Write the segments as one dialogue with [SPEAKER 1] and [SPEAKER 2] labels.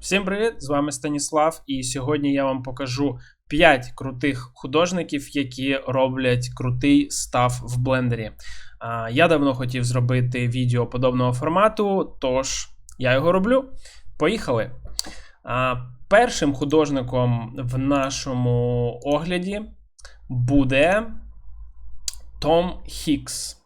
[SPEAKER 1] Всім привіт! З вами Станіслав, і сьогодні я вам покажу 5 крутих художників, які роблять крутий став в блендері. Я давно хотів зробити відео подобного формату, тож я його роблю. Поїхали! Першим художником в нашому огляді буде Том Хікс,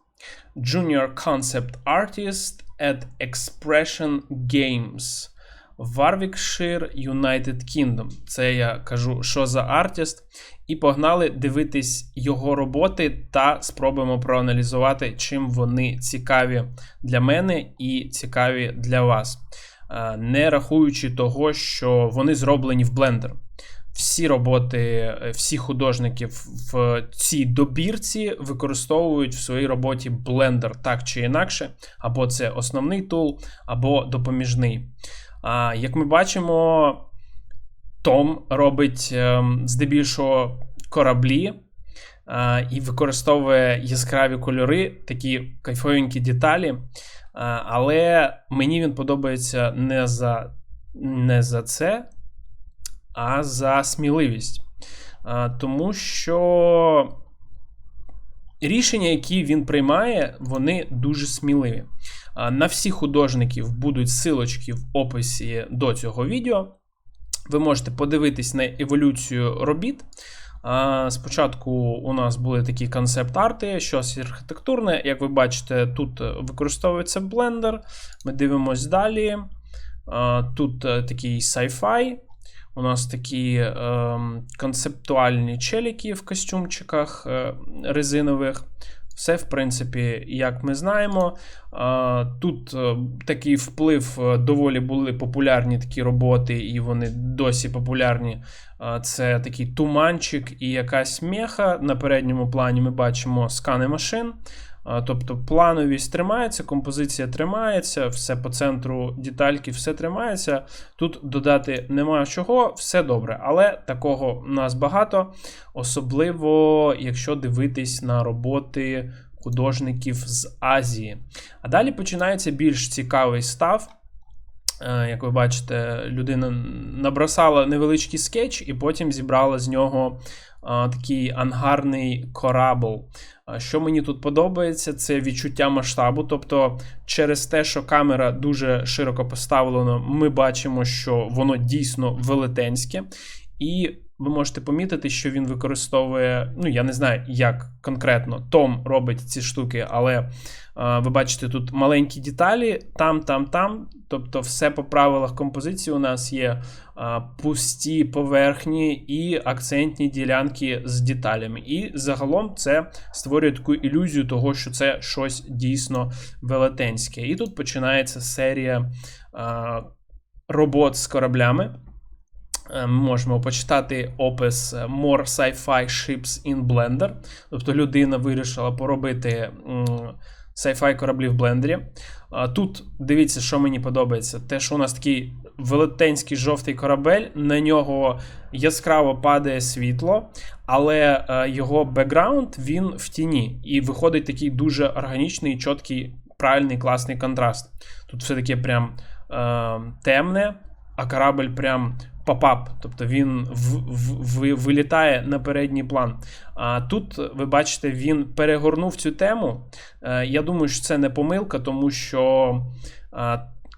[SPEAKER 1] Junior Concept Artist at Expression Games. Warwickshire, United Kingdom. Це я кажу, що за артист. І погнали дивитись його роботи та спробуємо проаналізувати, чим вони цікаві для мене і цікаві для вас. Не рахуючи того, що вони зроблені в Blender. Всі роботи, всі художники в цій добірці використовують в своїй роботі Blender так чи інакше, або це основний тул, або допоміжний. Як ми бачимо, Том робить ем, здебільшого кораблі а, і використовує яскраві кольори, такі кайфовенькі деталі. А, але мені він подобається не за, не за це, а за сміливість. А, Тому що. Рішення, які він приймає, вони дуже сміливі. На всіх художників будуть силочки в описі до цього відео. Ви можете подивитись на еволюцію робіт. Спочатку у нас були такі концепт-арти, щось архітектурне. Як ви бачите, тут використовується блендер. Ми дивимось далі. Тут е, такий sci-fi. У нас такі е, концептуальні челіки в костюмчиках е, резинових. Все, в принципі, як ми знаємо. Тут е, такий вплив е, доволі були популярні такі роботи, і вони досі популярні. Це такий туманчик і якась меха. На передньому плані ми бачимо скани машин. Тобто плановість тримається, композиція тримається, все по центру детальки, все тримається. Тут додати немає чого, все добре. Але такого в нас багато, особливо, якщо дивитись на роботи художників з Азії. А далі починається більш цікавий став. Е, як ви бачите, людина набросала невеличкий скетч і потім зібрала з нього такий ангарний корабл. Що мені тут подобається, це відчуття масштабу. Тобто, через те, що камера дуже широко поставлена, ми бачимо, що воно дійсно велетенське. І ви можете помітити, що він використовує, ну я не знаю, як конкретно Том робить ці штуки, але ви бачите, тут маленькі деталі, там, там, там. Тобто, все по правилах композиції у нас є пусті поверхні і акцентні ділянки з деталями. І загалом це створює таку ілюзію того, що це щось дійсно велетенське. І тут починається серія робот з кораблями. Е, ми можемо почитати опис More Sci-Fi Ships in Blender. Тобто людина вирішила поробити sci-fi кораблі в блендері. Тут дивіться, що мені подобається. Те, що у нас такий велетенський жовтий корабель, на нього яскраво падає світло, але е, його бекграунд він в тіні. І виходить такий дуже органічний, чіткий, правильний, класний контраст. Тут все таке прям е, темне, а корабль прям попап, тобто він в, в, в, вилітає на передній план. А тут ви бачите, він перегорнув цю тему. Е, я думаю, що це не помилка, тому що.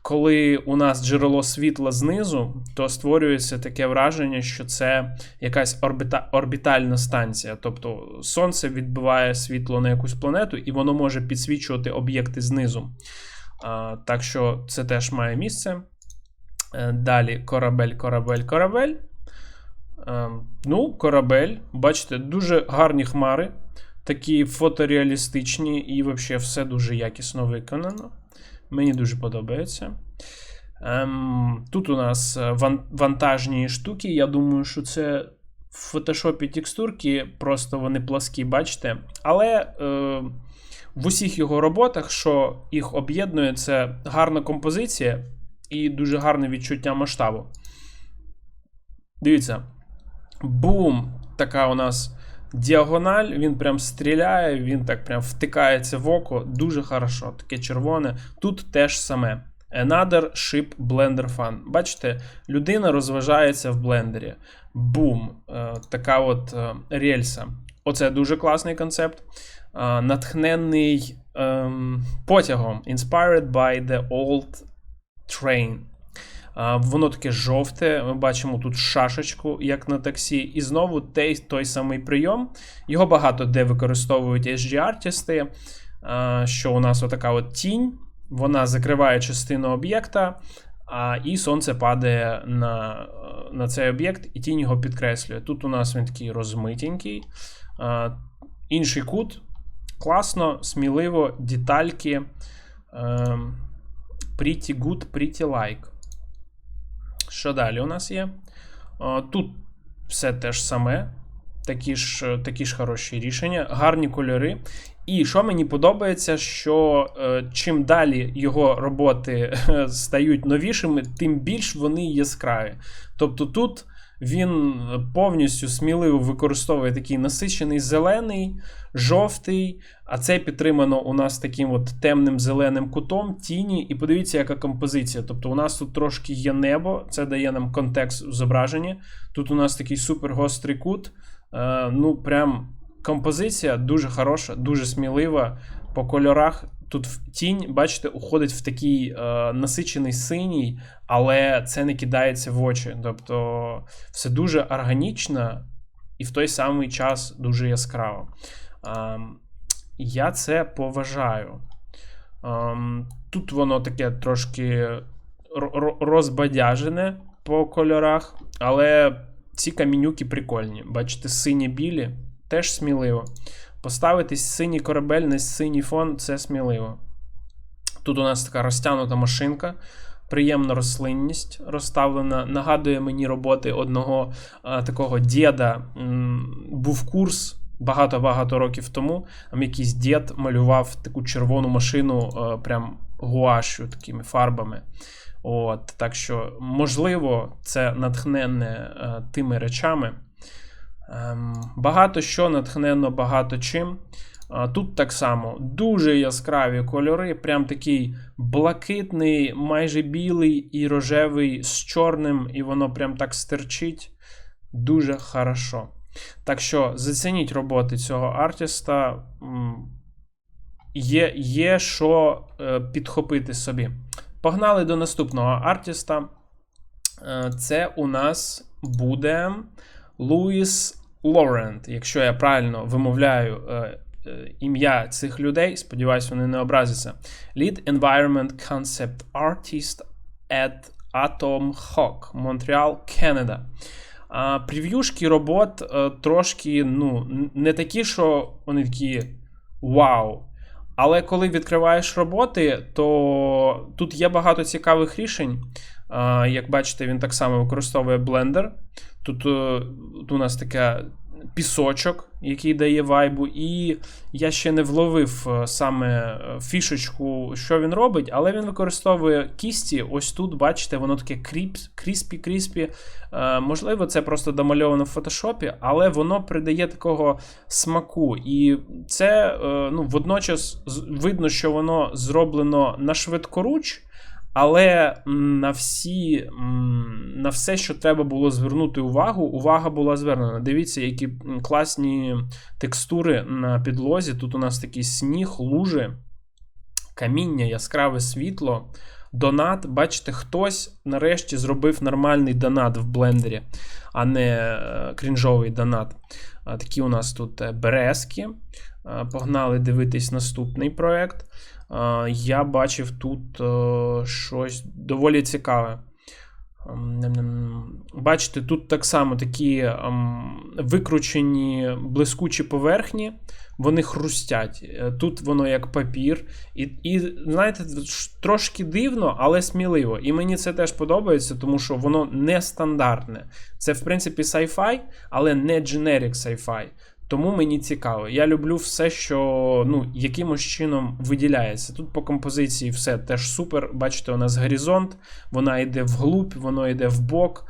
[SPEAKER 1] Коли у нас джерело світла знизу, то створюється таке враження, що це якась орбіта орбітальна станція. Тобто сонце відбиває світло на якусь планету, і воно може підсвічувати об'єкти знизу. Так що це теж має місце. Е, далі корабель, корабель, корабель. Е, ну, корабель. Бачите, дуже гарні хмари, такі фотореалістичні, і взагалі все дуже якісно виконано. Мені дуже подобається. Ем, Тут у нас вантажні штуки. Я думаю, що це в фотошопі текстурки, просто вони пласкі, бачите. Але е, в усіх його роботах, що їх об'єднує, це гарна композиція і дуже гарне відчуття масштабу. Дивіться. Бум! Така у нас діагональ, він прям стріляє, він так прям втикається в око. Дуже хорошо, таке червоне. Тут теж саме. Another Ship Blender Fun. Бачите, людина розважається в блендері. Бум. Е, така от е, рельса. Оце дуже класний концепт. Е, натхнений ем, потягом. Inspired by the old train. Воно таке жовте. Ми бачимо тут шашечку, як на таксі. І знову той, той самий прийом. Його багато де використовують HG-артісти, що у нас отака от тінь. Вона закриває частину об'єкта, і сонце падає на на цей об'єкт, і тінь його підкреслює. Тут у нас він такий розмитенький. Інший кут. Класно, сміливо, детальки. А, pretty good, pretty like. Що далі у нас є? Тут все те ж саме. Такі ж такі ж хороші рішення, гарні кольори. І що мені подобається, що е, чим далі його роботи стають новішими, тим більш вони яскраві. Тобто тут він повністю сміливо використовує такий насичений зелений, жовтий, а це підтримано у нас таким от темним зеленим кутом, тіні. І подивіться, яка композиція. Тобто, у нас тут трошки є небо, це дає нам контекст в зображенні. Тут у нас такий супер гострий кут. Е, ну, прям. Композиція дуже хороша, дуже смілива. По кольорах тут тінь, бачите, уходить в такий е, насичений синій, але це не кидається в очі. Тобто все дуже органічно і в той самий час дуже яскраво. Е, я це поважаю. Е, тут воно таке трошки розбадяжене по кольорах, але ці камінюки прикольні. Бачите, сині-білі теж сміливо. Поставити синій корабель на синій фон це сміливо. Тут у нас така розтягнута машинка, приємна рослинність розставлена. Нагадує мені роботи одного а, такого діда. Був курс багато-багато років тому. Там якийсь дід малював таку червону машину, а, прям гуашю такими фарбами. От, Так що, можливо, це натхненне а, тими речами. Ем, багато що натхнено багато чим. Тут так само дуже яскраві кольори, прям такий блакитний, майже білий і рожевий з чорним, і воно прям так стерчить. Дуже хорошо. Так що зацініть роботи цього артиста. Є є що е, підхопити собі. Погнали до наступного артиста. Е, це у нас буде Луїс Лорент, якщо я правильно вимовляю е, е, ім'я цих людей, сподіваюся, вони не образяться. Lead Environment Concept Artist at Atom Hawk, Montreal, Canada. А прев'юшки робот е, трошки ну, не такі, що вони такі вау. Але коли відкриваєш роботи, то тут є багато цікавих рішень. Як бачите, він так само використовує Blender. Тут, тут у нас така пісочок, який дає вайбу, і я ще не вловив е, саме е, фішечку, що він робить, але він використовує кісті. Ось тут, бачите, воно таке кріспі-кріспі. Е, можливо, це просто домальовано в фотошопі, але воно придає такого смаку. І це ну, водночас видно, що воно зроблено на швидкоруч. Але на всі, на все, що треба було звернути увагу, увага була звернена. Дивіться, які класні текстури на підлозі. Тут у нас такий сніг, лужи, каміння, яскраве світло. Донат, бачите, хтось нарешті зробив нормальний донат в блендері, а не е, крінжовий донат. Такі у нас тут е, березки. Погнали дивитись наступний проект я бачив тут е, щось доволі цікаве. Ем, бачите, тут так само такі ем, викручені блискучі поверхні, вони хрустять. Е, тут воно як папір. І, і знаєте, трошки дивно, але сміливо. І мені це теж подобається, тому що воно нестандартне. Це, в принципі, sci-fi, але не generic sci-fi. Тому мені цікаво. Я люблю все, що ну, якимось чином виділяється. Тут по композиції все теж супер. Бачите, у нас горизонт, вона йде вглуб, воно йде в бок.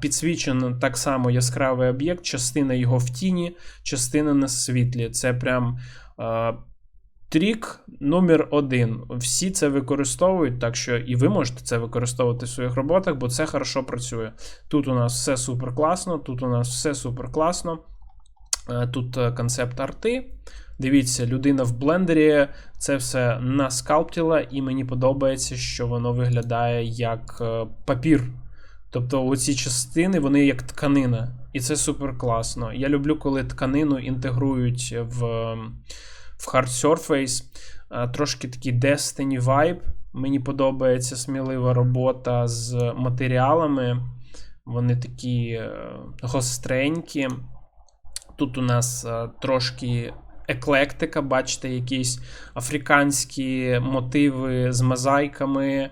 [SPEAKER 1] Підсвічено так само яскравий об'єкт, частина його в тіні, частина на світлі. Це прям Трік номер один. Всі це використовують, так що і ви можете це використовувати в своїх роботах, бо це хорошо працює. Тут у нас все супер класно, тут у нас все супер класно. Е, тут е, концепт арти. Дивіться, людина в блендері це все наскалптіла, і мені подобається, що воно виглядає як е, папір. Тобто оці частини, вони як тканина. І це супер класно. Я люблю, коли тканину інтегрують в в Hard Surface. Трошки такий Destiny vibe. Мені подобається смілива робота з матеріалами. Вони такі гостренькі. Тут у нас трошки еклектика, бачите, якісь африканські мотиви з мозаїками,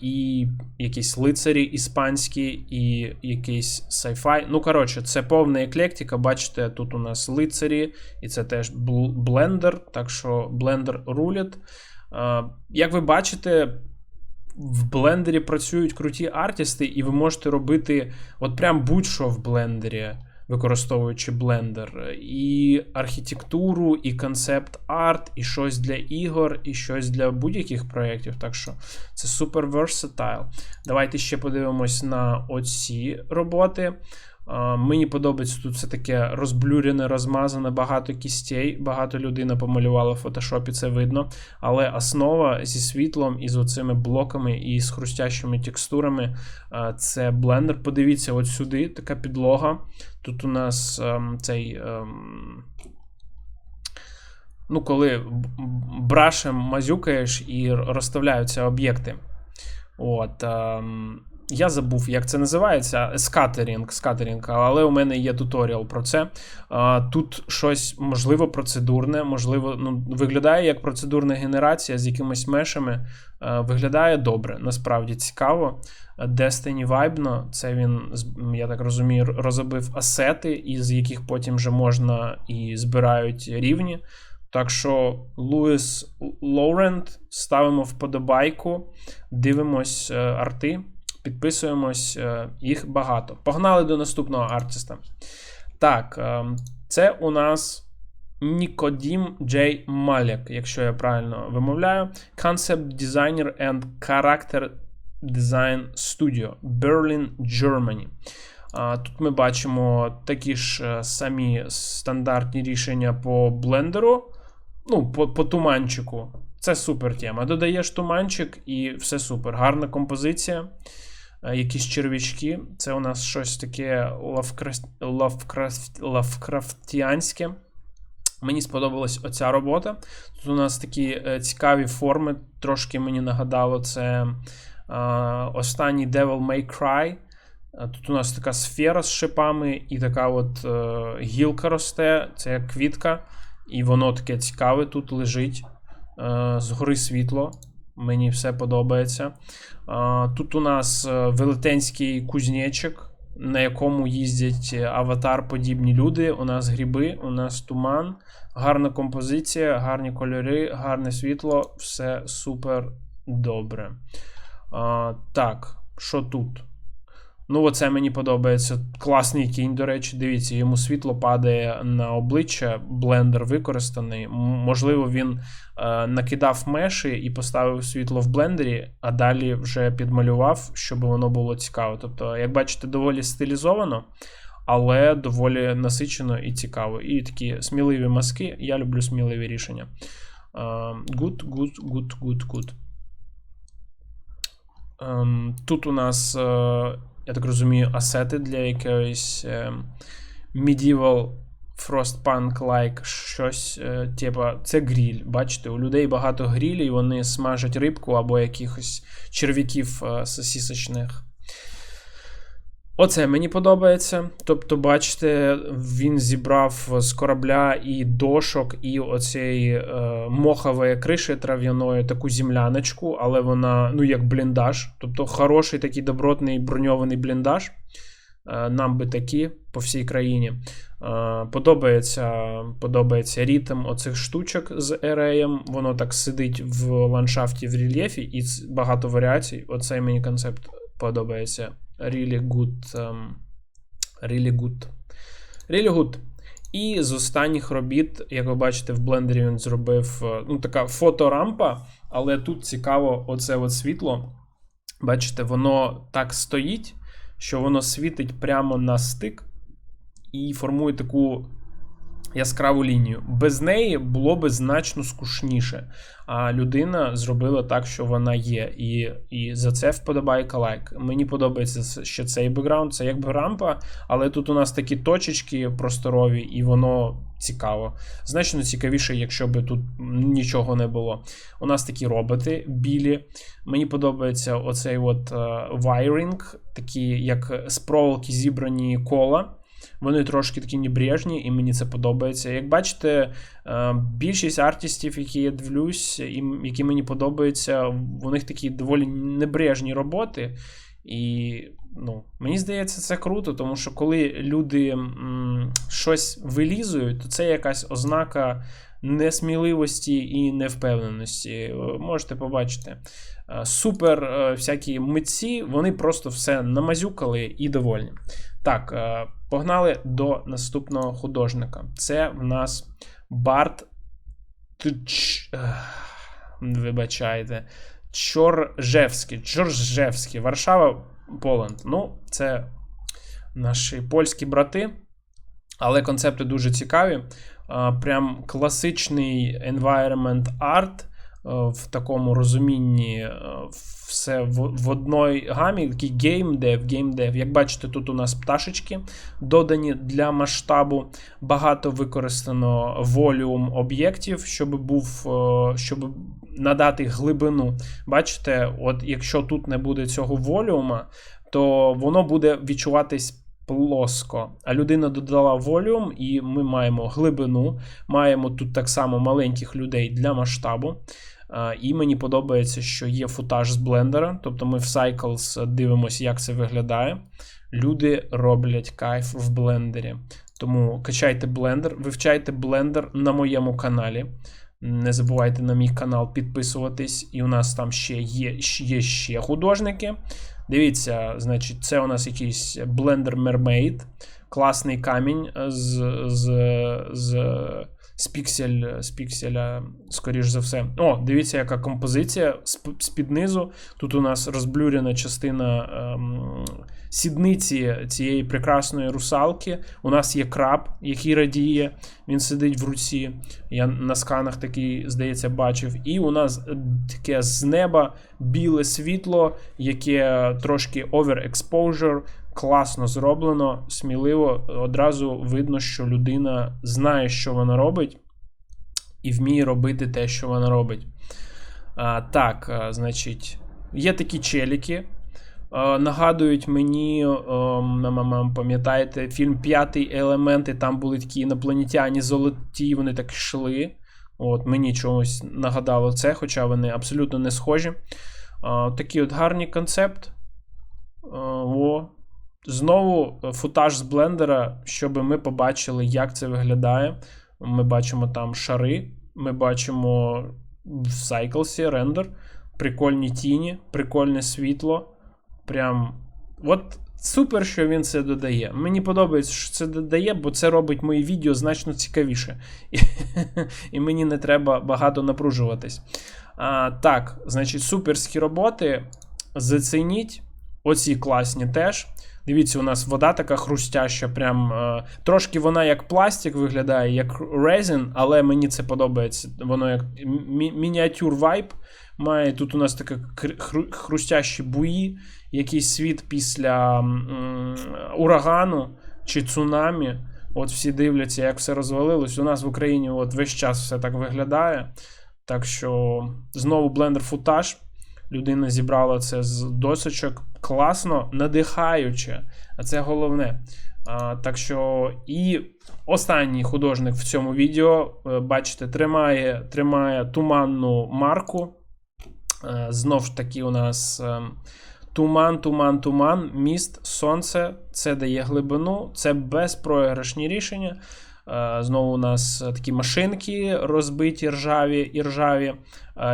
[SPEAKER 1] і якісь лицарі іспанські, і якийсь сайфай. Ну, коротше, це повна еклектика. Бачите, тут у нас лицарі, і це теж блендер, так що блендер рулять. Як ви бачите, в блендері працюють круті артисти, і ви можете робити от прям будь-що в блендері використовуючи блендер, і архітектуру, і концепт арт, і щось для ігор, і щось для будь-яких проєктів. Так що це супер versatile. Давайте ще подивимось на оці роботи. Мені подобається тут все таке розблюрене, розмазане, багато кістей, багато людина помалювала в фотошопі, це видно. Але основа зі світлом і з оцими блоками і з хрустящими текстурами це блендер. Подивіться, от сюди така підлога. Тут у нас ем, цей. Ем, ну, коли брашем мазюкаєш і розставляються об'єкти. От. Я забув, як це називається. Скатерінг, скатерінг, але у мене є туторіал про це. Тут щось можливо процедурне, можливо, ну, виглядає як процедурна генерація з якимись мешами. Виглядає добре, насправді цікаво. Destiny Vibe, це він, я так розумію, розробив асети, із яких потім вже можна і збирають рівні. Так що Луїс Лоурент ставимо вподобайку, дивимось е, арти. Підписуємось, е, їх багато. Погнали до наступного артиста. Так, е, це у нас Нікодім Джей Маляк, якщо я правильно вимовляю. Concept Designer and Character Design Studio Berlin, Germany. Тут ми бачимо такі ж е, самі стандартні рішення по блендеру. Ну, по, по туманчику. Це супер тема. Додаєш туманчик і все супер. Гарна композиція. Е, якісь червячки. Це у нас щось таке. Лавкрафт... лавкрафтіанське. Мені сподобалась оця робота. Тут у нас такі е, цікаві форми. Трошки мені нагадало, це е, останній Devil May Cry. Тут у нас така сфера з шипами, і така от гілка росте, це як квітка, і воно таке цікаве тут лежить. Згори світло. Мені все подобається. Тут у нас е, велетенський кузнечик, на якому їздять аватар-подібні люди. У нас гриби, у нас туман, гарна композиція, гарні кольори, гарне світло, все супер добре. Так, що тут? Ну, оце мені подобається. Класний кінь, до речі, дивіться, йому світло падає на обличчя, блендер використаний. Можливо, він е, накидав меші і поставив світло в блендері, а далі вже підмалював, щоб воно було цікаво. Тобто, як бачите, доволі стилізовано, але доволі насичено і цікаво. І такі сміливі маски. Я люблю сміливі рішення. Good, good, good, good, good. Тут у нас. Е, я так розумію, асети для якоїсь е, medieval frostpunk-like щось. Е, типа, це гріль. Бачите, у людей багато грілів, вони смажать рибку або якихось черв'яків е, сосісочних. Оце мені подобається. Тобто, бачите, він зібрав з корабля і дошок, і оцієї е, мохової криші трав'яної таку земляночку, але вона, ну, як бліндаж. Тобто, хороший такий добротний броньований бліндаж. Е, нам би такі по всій країні. Е, подобається подобається ритм оцих штучок з ереєм. Воно так сидить в ландшафті в рельєфі, і багато варіацій. Оцей мені концепт подобається really good. Um, really good. Really good. І з останніх робіт, як ви бачите, в блендері він зробив е, ну, така фоторампа, але тут цікаво оце от світло. Бачите, воно так стоїть, що воно світить прямо на стик і формує таку яскраву лінію. Без неї було би значно скучніше. А людина зробила так, що вона є. І і за це вподобайка лайк. Мені подобається, що цей бекграунд це якби рампа, але тут у нас такі точечки просторові, і воно цікаво. Значно цікавіше, якщо б тут нічого не було. У нас такі роботи білі. Мені подобається оцей от вайринг, такі як з проволоки зібрані кола. Вони трошки такі небрежні, і мені це подобається. Як бачите, е, більшість артистів, які я дивлюсь, які мені подобаються, у них такі доволі небрежні роботи. І ну, мені здається, це круто, тому що коли люди м, щось вилізують, то це якась ознака несміливості і невпевненості. Можете побачити. Е, супер е, всякі митці, вони просто все намазюкали і довольні. Так, е, погнали до наступного художника. Це в нас Барт Тч... Вибачайте. Чоржевський. Чоржевський. Варшава, Поланд. Ну, це наші польські брати. Але концепти дуже цікаві. Прям класичний environment art. Е, в такому розумінні е, все в, в одній гамі, такий геймдев, геймдев. Як бачите, тут у нас пташечки додані для масштабу. Багато використано волюм об'єктів, щоб був, е, щоб надати глибину. Бачите, от якщо тут не буде цього волюма, то воно буде відчуватись. Плоско, а людина додала волюм, і ми маємо глибину. Маємо тут так само маленьких людей для масштабу. І мені подобається, що є футаж з блендера. Тобто ми в Cycles дивимося, як це виглядає. Люди роблять кайф в блендері. Тому качайте блендер, вивчайте блендер на моєму каналі. Не забувайте на мій канал підписуватись, і у нас там ще є є ще художники. Дивіться, значить, це у нас якийсь Blender Mermaid, класний камінь з, з, з з піксель, з пікселя, скоріш за все. О, дивіться, яка композиція з-під низу. Тут у нас розблюрена частина ем, сідниці цієї прекрасної русалки. У нас є краб, який радіє, він сидить в руці. Я на сканах такий, здається, бачив. І у нас таке з неба біле світло, яке трошки overexposure, класно зроблено, сміливо. Одразу видно, що людина знає, що вона робить, і вміє робити те, що вона робить. А, Так, а, значить, є такі челіки. А, нагадують мені, ем, пам'ятаєте, фільм П'ятий елемент, і там були такі інопланетяні золоті, вони так йшли. От, Мені чогось нагадало це, хоча вони абсолютно не схожі. А, Такий от гарний концепт. О, Знову е, футаж з блендера, щоб ми побачили, як це виглядає. Ми бачимо там шари, ми бачимо в Cycles рендер, прикольні тіні, прикольне світло. Прям. От супер, що він це додає. Мені подобається, що це додає, бо це робить мої відео значно цікавіше. І, мені не треба багато напружуватись. Так, значить, суперські роботи. Зацініть. Оці класні теж. Дивіться, у нас вода така хрустяща, прям е, трошки вона як пластик виглядає, як резин, але мені це подобається. Воно як мі мініатюр вайб має. Тут у нас таке хрустящі буї, якийсь світ після м, урагану чи цунамі. От всі дивляться, як все розвалилось. У нас в Україні от весь час все так виглядає. Так що знову блендер футаж. Людина зібрала це з досочок класно, надихаюче, а це головне. А, Так що і останній художник в цьому відео, е, бачите, тримає тримає туманну марку. Е, Знову ж таки, у нас е, туман, туман, туман, міст, сонце. Це дає глибину, це безпроіграшні рішення. Знову у нас такі машинки розбиті, ржаві і ржаві,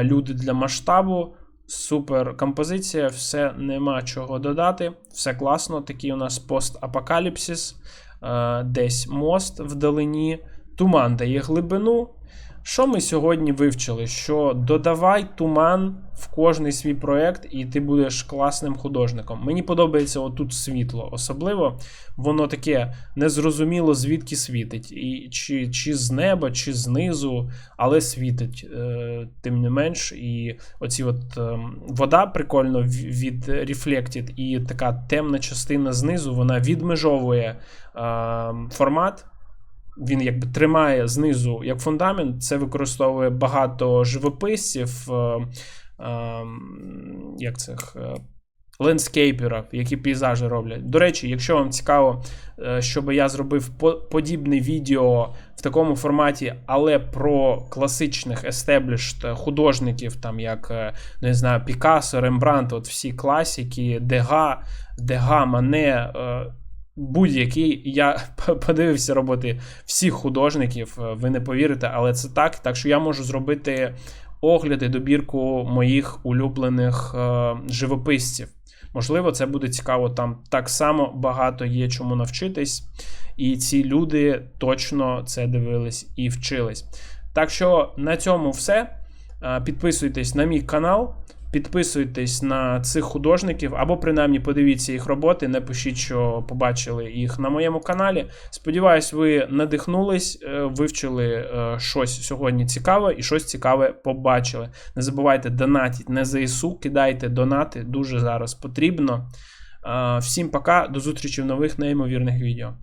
[SPEAKER 1] люди для масштабу Супер композиція, все нема чого додати. Все класно. Такий у нас постапокаліпсис, е, десь мост вдалині, туман дає глибину. Що ми сьогодні вивчили? Що додавай туман в кожний свій проект, і ти будеш класним художником. Мені подобається отут світло. Особливо воно таке незрозуміло, звідки світить. І чи, чи з неба, чи знизу, але світить, е, тим не менш. І оці от е, вода прикольно від Reflected, і така темна частина знизу вона відмежовує е, формат. Він якби тримає знизу як фундамент. Це використовує багато живописців, е, е, як цих е, лендскейперів, які пейзажі роблять. До речі, якщо вам цікаво, щоб я зробив подібне відео в такому форматі, але про класичних established художників, там як ну, не знаю, Пікассо, Рембрандт, от всі класики, Дега, Дега, Мане. Будь-який я подивився роботи всіх художників, е, ви не повірите, але це так. Так що я можу зробити огляди, добірку моїх улюблених е, живописців. Можливо, це буде цікаво. Там так само багато є чому навчитись, і ці люди точно це дивились і вчились. Так що на цьому все. Е, Підписуйтесь на мій канал, підписуйтесь на цих художників, або принаймні подивіться їх роботи. Напишіть, що побачили їх на моєму каналі. Сподіваюсь, ви надихнулись, е, вивчили е, щось сьогодні цікаве і щось цікаве побачили. Не забувайте донатіть на ЗСУ, кидайте донати, дуже зараз потрібно. Е, Всім пока, до зустрічі в нових неймовірних відео.